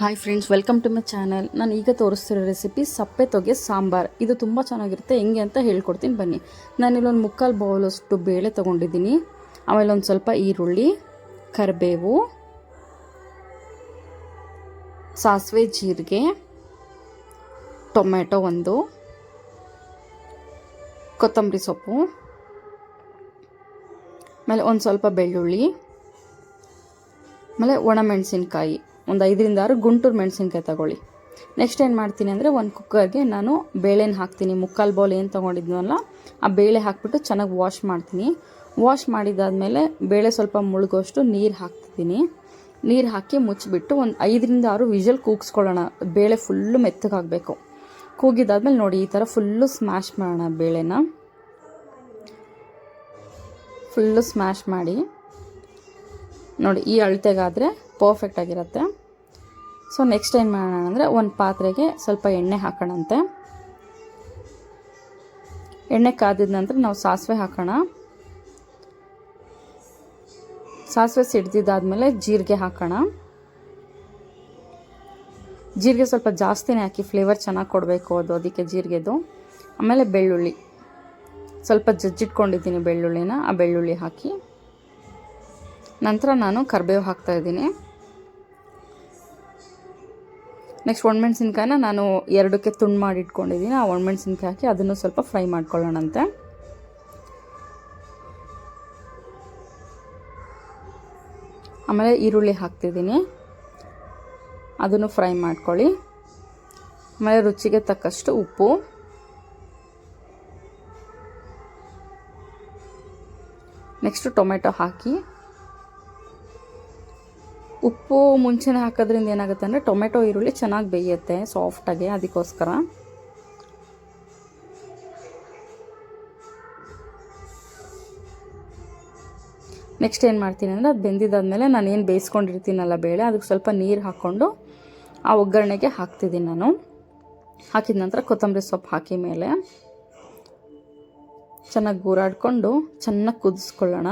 Hi friends welcome to my channel ನಾನು ಈಗ ತೋರಿಸ್ತಿರೋ recipe ಸಪ್ಪೆ ತೊಗೆ ಸಾಂಬಾರ್. ಇದು ತುಂಬ ಚೆನ್ನಾಗಿರುತ್ತೆ. ಹೆಂಗೆ ಅಂತ ಹೇಳ್ಕೊಡ್ತೀನಿ. ಬನ್ನಿ. ನಾನಿಲ್ಲೊಂದು ಮುಕ್ಕಾಲು ಬೌಲಷ್ಟು ಬೇಳೆ ತೊಗೊಂಡಿದ್ದೀನಿ. ಆಮೇಲೆ ಒಂದು ಸ್ವಲ್ಪ ಈರುಳ್ಳಿ, ಕರಿಬೇವು, ಸಾಸಿವೆ, ಜೀರಿಗೆ ಟೊಮೆಟೊ ಒಂದು, ಕೊತ್ತಂಬರಿ ಸೊಪ್ಪು, ಆಮೇಲೆ ಒಂದು ಸ್ವಲ್ಪ ಬೆಳ್ಳುಳ್ಳಿ, ಆಮೇಲೆ ಒಣಮೆಣಸಿನ್ಕಾಯಿ ಒಂದು ಐದರಿಂದ ಆರು ಗುಂಟೂರು ಮೆಣಸಿನ್ಕಾಯಿ ತಗೊಳ್ಳಿ. ನೆಕ್ಸ್ಟ್ ಏನು ಮಾಡ್ತೀನಿ ಅಂದರೆ ಒಂದು ಕುಕ್ಕರ್ಗೆ ನಾನು ಬೇಳೆನ ಹಾಕ್ತೀನಿ. ಮುಕ್ಕಾಲು ಬೌಲ್ ಏನು ತೊಗೊಂಡಿದ್ನಲ್ಲ, ಆ ಬೇಳೆ ಹಾಕ್ಬಿಟ್ಟು ಚೆನ್ನಾಗಿ ವಾಶ್ ಮಾಡ್ತೀನಿ. ವಾಶ್ ಮಾಡಿದಾದಮೇಲೆ ಬೇಳೆ ಸ್ವಲ್ಪ ಮುಳುಗೋಷ್ಟು ನೀರು ಹಾಕ್ತಿದ್ದೀನಿ. ನೀರು ಹಾಕಿ ಮುಚ್ಚಿಬಿಟ್ಟು ಒಂದು ಐದರಿಂದ ಆರು ವಿಷಲ್ ಕೂಗಿಸ್ಕೊಳ್ಳೋಣ. ಬೇಳೆ ಫುಲ್ಲು ಮೆತ್ತಗಾಗಬೇಕು. ಕೂಗಿದಾದ್ಮೇಲೆ ನೋಡಿ, ಈ ಥರ ಫುಲ್ಲು ಸ್ಮ್ಯಾಶ್ ಮಾಡೋಣ ಬೇಳೆನ. ಫುಲ್ಲು ಸ್ಮ್ಯಾಶ್ ಮಾಡಿ. ನೋಡಿ, ಈ ಅಳತೆಗಾದರೆ ಪರ್ಫೆಕ್ಟ್ ಆಗಿರುತ್ತೆ. ಸೊ ನೆಕ್ಸ್ಟ್ ಏನು ಮಾಡೋಣ ಅಂದರೆ ಒಂದು ಪಾತ್ರೆಗೆ ಸ್ವಲ್ಪ ಎಣ್ಣೆ ಹಾಕೋಣಂತೆ. ಎಣ್ಣೆ ಕಾದಿದ ನಂತರ ನಾವು ಸಾಸಿವೆ ಹಾಕೋಣ. ಸಾಸಿವೆ ಸಿಡ್ದಿದ್ದಾದಮೇಲೆ ಜೀರಿಗೆ ಹಾಕೋಣ. ಜೀರಿಗೆ ಸ್ವಲ್ಪ ಜಾಸ್ತಿನೇ ಹಾಕಿ ಫ್ಲೇವರ್ ಚೆನ್ನಾಗಿ ಕೊಡಬೇಕು ಅದು, ಅದಕ್ಕೆ ಜೀರಿಗೆದು. ಆಮೇಲೆ ಬೆಳ್ಳುಳ್ಳಿ. ಸ್ವಲ್ಪ ಜಜ್ಜಿಟ್ಕೊಂಡಿದ್ದೀನಿ ಬೆಳ್ಳುಳ್ಳಿನ, ಆ ಬೆಳ್ಳುಳ್ಳಿ ಹಾಕಿ. ನಂತರ ನಾನು ಕರಿಬೇವು ಹಾಕ್ತಾಯಿದ್ದೀನಿ ನೆಕ್ಸ್ಟ್ ಒಣಮೆಣ್ಸಿನ್ಕಾಯಿನ ನಾನು ಎರಡಕ್ಕೆ ತುಂಡು ಮಾಡಿ ಇಟ್ಕೊಂಡಿದ್ದೀನಿ ಆ ಒಣಮೆಣ್ಸಿನ್ಕಾಯಿ ಹಾಕಿ ಅದನ್ನು ಸ್ವಲ್ಪ ಫ್ರೈ ಮಾಡ್ಕೊಳ್ಳೋಣಂತೆ. ಆಮೇಲೆ ಈರುಳ್ಳಿ ಹಾಕ್ತಿದ್ದೀನಿ ಅದನ್ನು ಫ್ರೈ ಮಾಡ್ಕೊಳ್ಳಿ. ಆಮೇಲೆ ರುಚಿಗೆ ತಕ್ಕಷ್ಟು ಉಪ್ಪು. ನೆಕ್ಸ್ಟು ಟೊಮೆಟೊ ಹಾಕಿ ಉಪ್ಪು ಮುಂಚೆನೆ ಹಾಕೋದ್ರಿಂದ ಏನಾಗುತ್ತೆ ಅಂದರೆ ಟೊಮೆಟೊ ಈರುಳ್ಳಿ ಚೆನ್ನಾಗಿ ಬೇಯುತ್ತೆ ಸಾಫ್ಟಾಗಿ ಅದಕ್ಕೋಸ್ಕರ. ನೆಕ್ಸ್ಟ್ ಏನು ಮಾಡ್ತೀನಿ ಅಂದರೆ ಅದು ಬೆಂದಿದ್ದಾದಮೇಲೆ ನಾನು ಏನು ಬೇಯಿಸ್ಕೊಂಡಿರ್ತೀನಲ್ಲ ಬೇಳೆ, ಅದಕ್ಕೆ ಸ್ವಲ್ಪ ನೀರು ಹಾಕ್ಕೊಂಡು ಆ ಒಗ್ಗರಣೆಗೆ ಹಾಕ್ತಿದ್ದೀನಿ ನಾನು. ಹಾಕಿದ ನಂತರ ಕೊತ್ತಂಬರಿ ಸೊಪ್ಪು ಹಾಕಿ ಮೇಲೆ ಚೆನ್ನಾಗಿ ಗೂರಾಡಿಕೊಂಡು ಚೆನ್ನಾಗಿ ಕುದಿಸ್ಕೊಳ್ಳೋಣ.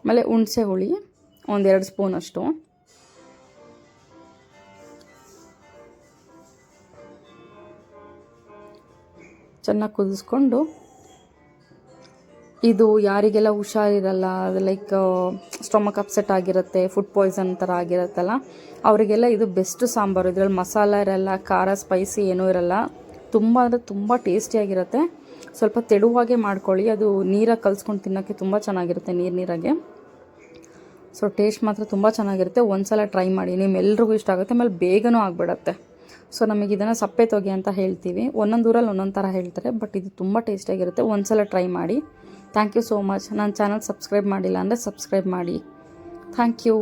ಆಮೇಲೆ ಹುಣಸೆ ಹುಳಿ, ಒಂದೆರಡು ಸ್ಪೂನ್ ಅಷ್ಟು. ಚೆನ್ನಾಗಿ ಕುದಿಸ್ಕೊಂಡು, ಇದು ಯಾರಿಗೆಲ್ಲ ಹುಷಾರಿರಲ್ಲ ಲೈಕ್ ಸ್ಟೊಮಕ್ ಅಪ್ಸೆಟ್ ಆಗಿರುತ್ತೆ ಫುಡ್ ಪಾಯ್ಸನ್ ಥರ ಆಗಿರುತ್ತಲ್ಲ, ಅವರಿಗೆಲ್ಲ ಇದು ಬೆಸ್ಟ್ ಸಾಂಬಾರು. ಇದರಲ್ಲಿ ಮಸಾಲ ಇರಲ್ಲ, ಖಾರ ಸ್ಪೈಸಿ ಏನೂ ಇರಲ್ಲ. ತುಂಬ ಅಂದರೆ ತುಂಬ ಟೇಸ್ಟಿಯಾಗಿರುತ್ತೆ ಸ್ವಲ್ಪ ತೆಳುವಾಗೆ ಮಾಡ್ಕೊಳ್ಳಿ. ಅದು ನೀರಾಗಿ ಕಲ್ಸ್ಕೊಂಡು ತಿನ್ನೋಕ್ಕೆ ತುಂಬ ಚೆನ್ನಾಗಿರುತ್ತೆ ನೀರು ನೀರಾಗೆ. ಸೊ ಟೇಸ್ಟ್ ಮಾತ್ರ ತುಂಬ ಚೆನ್ನಾಗಿರುತ್ತೆ. ಒಂದು ಸಲ ಟ್ರೈ ಮಾಡಿ. ನಿಮ್ಮೆಲ್ರಿಗೂ ಇಷ್ಟ ಆಗುತ್ತೆ. ಆಮೇಲೆ ಬೇಗನೂ ಆಗಿಬಿಡತ್ತೆ. ಸೊ ನಮಗೆ ಇದನ್ನು ಸಪ್ಪೆ ತೊಗೆ ಅಂತ ಹೇಳ್ತೀವಿ. ಒಂದೊಂದು ಊರಲ್ಲಿ ಒಂದೊಂದು ಥರ ಹೇಳ್ತಾರೆ. ಬಟ್ ಇದು ತುಂಬ ಟೇಸ್ಟಿಯಾಗಿರುತ್ತೆ ಒಂದು ಸಲ ಟ್ರೈ ಮಾಡಿ. ಥ್ಯಾಂಕ್ ಯು ಸೋ ಮಚ್ ನನ್ನ ಚಾನಲ್ ಸಬ್ಸ್ಕ್ರೈಬ್ ಮಾಡಿಲ್ಲ ಅಂದರೆ ಸಬ್ಸ್ಕ್ರೈಬ್ ಮಾಡಿ. Thank you